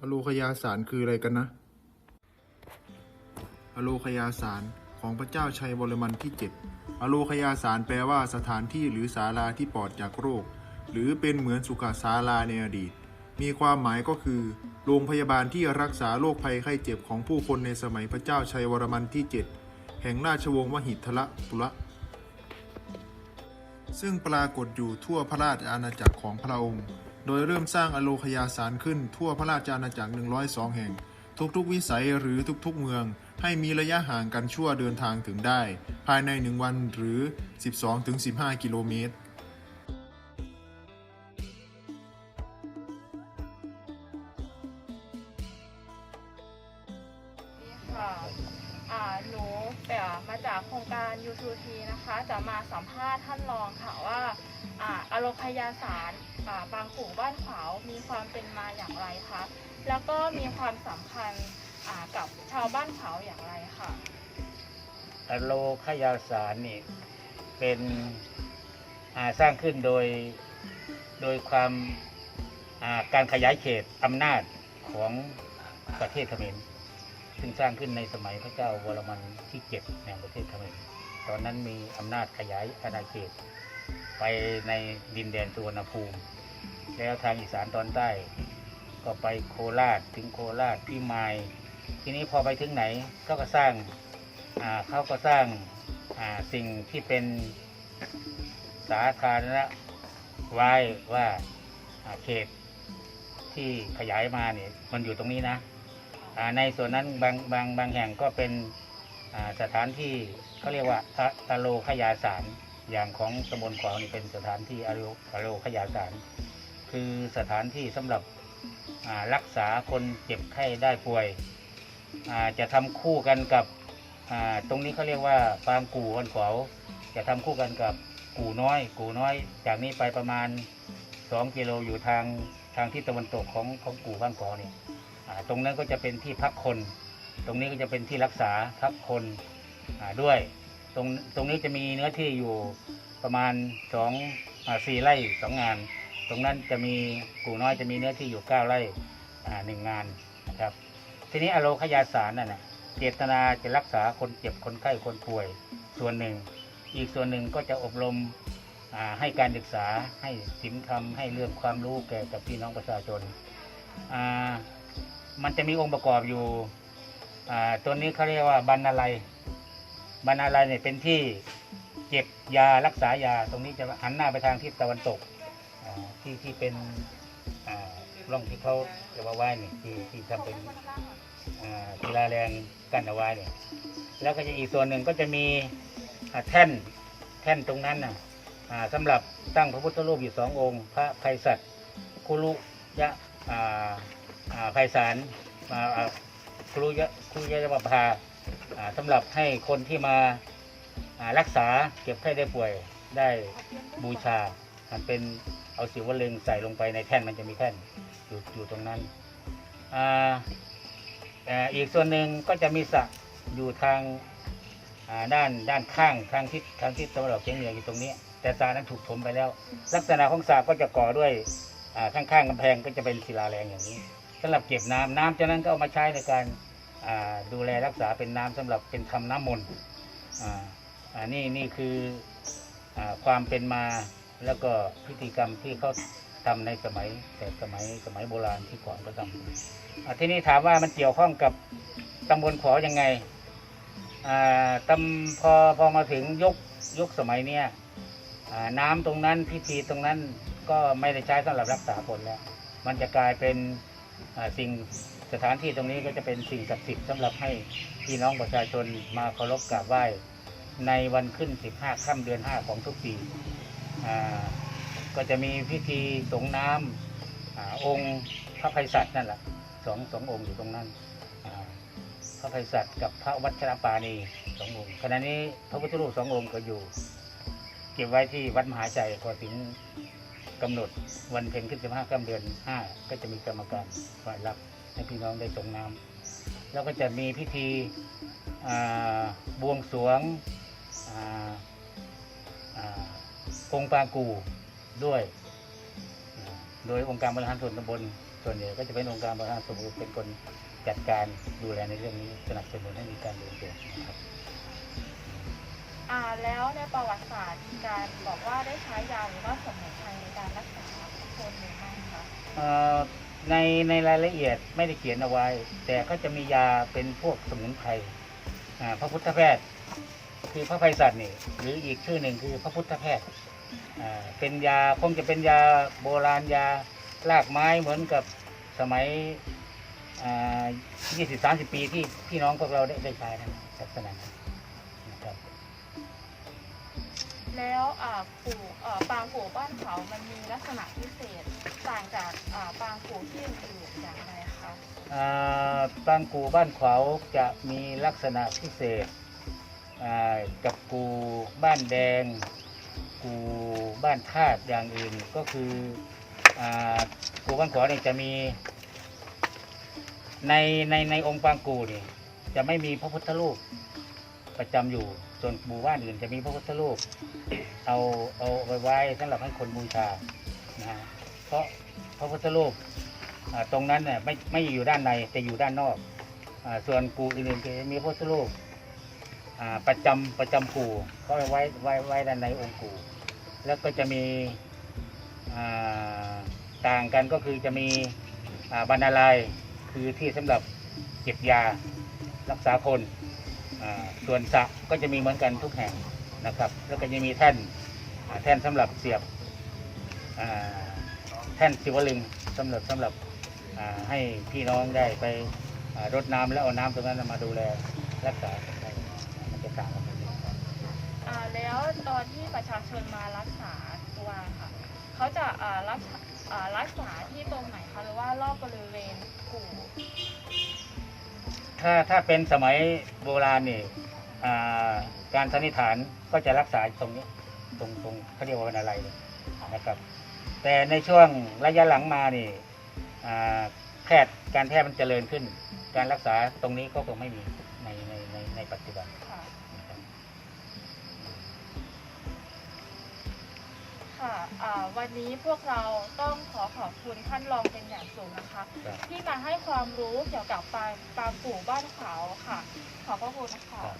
อโลคยาสารคืออะไรกันนะ อโลคยาสารของพระเจ้าชัยวรมันที่ 7 อโลคยาสารแปลว่าสถานที่หรือศาลาที่ปลอดจากโรค หรือเป็นเหมือนสุขศาลาในอดีต มีความหมายก็คือ โรงพยาบาลที่รักษาโรคภัยไข้เจ็บของผู้คนในสมัยพระเจ้าชัยวรมันที่ 7 แห่งราชวงศ์มหิทละตุละซึ่งปรากฏอยู่ทั่วพระราชอาณาจักรของพระองค์ โดยเริ่มสร้างอโลคยาสารขึ้นทั่วพระราชอาณาจักร 102 แห่ง ทุกๆ วิสัยหรือทุกๆ เมือง ให้มีระยะห่างกันชั่วเดินทางถึงได้ ภายใน 1 วันหรือ 12-15 กิโลเมตรค่ะ หนูแต่มาจากโครงการ U2T นะคะ จะมาสัมภาษณ์ท่านรองค่ะว่าอาโลคยาสาราบางปู่บ้านขวาวมีความเป็นมาอย่างไรคะแล้วก็มีความสำคัญกับชาวบ้านขาวอย่างไรค่ะอโลคยาสารนี่เป็นสร้างขึ้นโดยโดยความการขยายเขตอำนาจของประเทศเขมร ซึ่งสร้างขึ้นในสมัยพระเจ้าวรมันที่เจ็ดแห่งประเทศเขมรตอนนั้นมีอำนาจขยายอาณาเขต ไปในดินแดนสุวรรณภูมิ แล้วทางอีสานตอนใต้ ก็ไปโคราชถึงโคราชพิมาย ทีนี้พอไปถึงไหนก็ก็สร้างาเขาก็สร้างาสิ่งที่เป็นสาธารณะไว้ว่าอ่าเขตที่ขยายมาเนี่ยมันอยู่ตรงนี้นะ ในส่วนนั้นบางบางบางแห่งก็เป็นสถานที่เขาเรียกว่าอะอะโลขยาสารอย่างของตำบลขวาวนี่เป็นสถานที่อะโลอะโลขยาสารคือสถานที่สำหรับรักษาคนเจ็บไข้ได้ป่วยจะทำคู่กันกับตรงนี้เขาเรียกว่าปางกู่วันขวาวจะทำคู่กันกับกู่น้อย กู่น้อย จากนี้ไปประมาณสองกิโลอยู่ทางทางที่ตะวันตกของของกู่บ้านขวาวเนี่ย ตรงนั้นก็จะเป็นที่พักคน ตรงนี้ก็จะเป็นที่รักษาพักคนด้วย ตรงตรงนี้จะมีเนื้อที่อยู่ประมาณสองสี่ไร่สองงาน ตรงนั้นจะมีกู่น้อยจะมีเนื้อที่อยู่เก้าไร่หนึ่งงานนะครับ ทีนี้อโลคยาสารนั่นนะเจตนาจะรักษาคนเจ็บคนไข้คนป่วย ส่วนหนึ่ง อีกส่วนหนึ่งก็จะอบรมให้การศึกษาให้สินธรรมให้เรื่องความรู้แก่กับพี่น้องประชาชนอ่า มันจะมีองค์ประกอบอยู่ตัวนี้เขาเรียกว่าบรรณาลัยบรรณาลัยเนี่ยเป็นที่เก็บยารักษายา ตรงนี้จะหันหน้าไปทางทิศตะวันตกที่ที่เป็นร่องที่เขาจะมาไหว้เนี่ยที่ที่ทำเป็นอ่าศิลาแรงกันเอาไว้เนี่ยแล้วก็จะอีกส่วนหนึ่งก็จะมีแท่นแท่นตรงนั้นนะอ่าสำหรับตั้งพระพุทธรูปอยู่สององค์ พระไพศาลคุรุยะ ไพศาลมาอ่าคุรุยะครุยะปภาอ่าสำหรับให้คนที่มารักษาเก็บไข้ได้ป่วยได้บูชามันเป็นเอาสิวลึงใส่ลงไปในแท่นมันจะมีแท่นอยู่อยู่ตรงนั้นออีกส่วนหนึ่งก็จะมีสระอยู่ทางด้านด้านข้างทางทิศทางทิศตะวันออกเฉียงเหนืออยู่ตรงนี้ แต่สระนั้นถูกถมไปแล้ว ลักษณะของสระก็จะก่อด้วยข้างๆกำแพงก็จะเป็นศิลาแรงอย่างนี้ สำหรับเก็บน้ำน้ำจากนั้นก็เอามาใช้ในการดูแลรักษาเป็นน้ำสำหรับเป็นทำน้ำมนต์อ่าอ่านี่นี่คืออความเป็นมาแล้วก็พิธีกรรมที่เขาทำในสมัยแต่สมัยสมัยโบราณที่ก่อนก็ทำทีนี้ถามว่ามันเกี่ยวข้องกับตำบลขอยังไงอ่าพอพอมาถึงยุคยุคสมัยเนี้ยน้ำตรงนั้นพิธีตรงนั้นก็ไม่ได้ใช้สำหรับรักษาคนแล้ว มันจะกลายเป็น สิ่งสถานที่ตรงนี้ก็จะเป็นสิ่งศักดิ์สิทธิ์สำหรับให้พี่น้องประชาชนมาเคารพกราบไหว้ในวันขึ้น 15 ค่ำเดือน 5 ของทุกปีก็จะมีพิธีสงน้ำอองค์พระไพศาลนั่นแหละสองสององค์อยู่ตรงนั้นพระไพศาลกับพระวัชรปานีสององค์ขณะนี้พระพุทธรูปสององค์ก็อยู่ เก็บไว้ที่วัดมหาชัยพอถึง กำหนดวันเพ็ญขึ้นสิบห้าค่ำเดือนห้าก็จะมีกรรมการฝ่ายรับให้พี่น้องได้ส่งน้ำแล้วก็จะมีพิธีบวงสรวงองค์ปางกูด้วย โดยองค์การบริหารส่วนตำบลส่วนใหญ่ก็จะเป็นองค์การบริหารส่วนเป็นคนจัดการดูแลในเรื่องนี้สนับสนุนให้มีการเดินตัวนะครับ อ่าแล้วในประวัติศาสตร์มีการบอกว่าได้ใช้ยาหรือว่าสมุนไพรในการรักษาคนหรือไม่คะเอ่อในในรายละเอียดไม่ได้เขียนเอาไว้ แต่ก็จะมียาเป็นพวกสมุนไพรอ่าพระพุทธแพทย์ คือพระไพศาลนี่หรืออีกชื่อหนึ่งคือพระพุทธแพทย์อ่าเป็นยาคงจะเป็นยาโบราณยารากไม้เหมือนกับสมัยยี่สิบสามสิบปีที่พี่น้องพวกเราได้ได้ใช้นั่นลักษณะนั้นนะครับ แล้วปู่ปางปู่บ้านเขามันมีลักษณะพิเศษต่างจากปางปู่ที่อื่นอย่างไรคะอ่างกูบ้านขาวจะมีลักษณะพิเศษกับกูบ้านแดง กูบ้านธาตุอย่างอื่นก็คือกูบ้านขวาวเนี่ยจะมีในในในองค์ปางกูนี่จะไม่มีพระพุทธรูปประจำอยู่ ส่วนหมู่บ้านอื่นจะมีพระพุทธรูป เอาเอาไว้ไว้สำหรับให้คนบูชานะฮะเพราะพระพุทธรูปอ่าตรงนั้นเนี่ยไม่ไม่อยู่ด้านในแต่อยู่ด้านนอกอาส่วนกูอื่นๆจะมีพระพุทธรูปอ่าประจำประจำกูก็ไว้ไว้ไว้ด้านในองค์กูแล้วก็จะมีอ่าต่างกันก็คือจะมีอ่าบรรณาลัยคือที่สำหรับเก็บยารักษาคน ส่วนสระก็จะมีเหมือนกันทุกแห่งนะครับ แล้วก็จะมีแท่นแท่นสำหรับเสียบแท่นศิวลึงสำหรับสำหรับให้พี่น้องได้ไปรดน้ำแล้วเอาน้ำตรงนั้นมาดูแลรักษาได้มันจะต่างกันแล้วตอนที่ประชาชนมารักษาตัวค่ะเขาจะรักษารักษาที่ตรงไหนคะหรือว่ารอบบริเวณกู่ ถ้าถ้าเป็นสมัยโบราณนี่อ่าการสันนิษฐานก็จะรักษาตรงนี้ตรงตรงเขาเรียกว่าเป็นอะไรนะครับ แต่ในช่วงระยะหลังมานี่อ่าแพทย์การแพทย์มันเจริญขึ้น การรักษาตรงนี้ก็คงไม่มีในในในในปัจจุบัน วันนี้พวกเราต้องขอขอบคุณท่านรองเป็นอย่างสูงนะคะ ครับที่มาให้ความรู้เกี่ยวกับปางปางปู่บ้านเขาค่ะ ขอบพระคุณนะคะ ครับ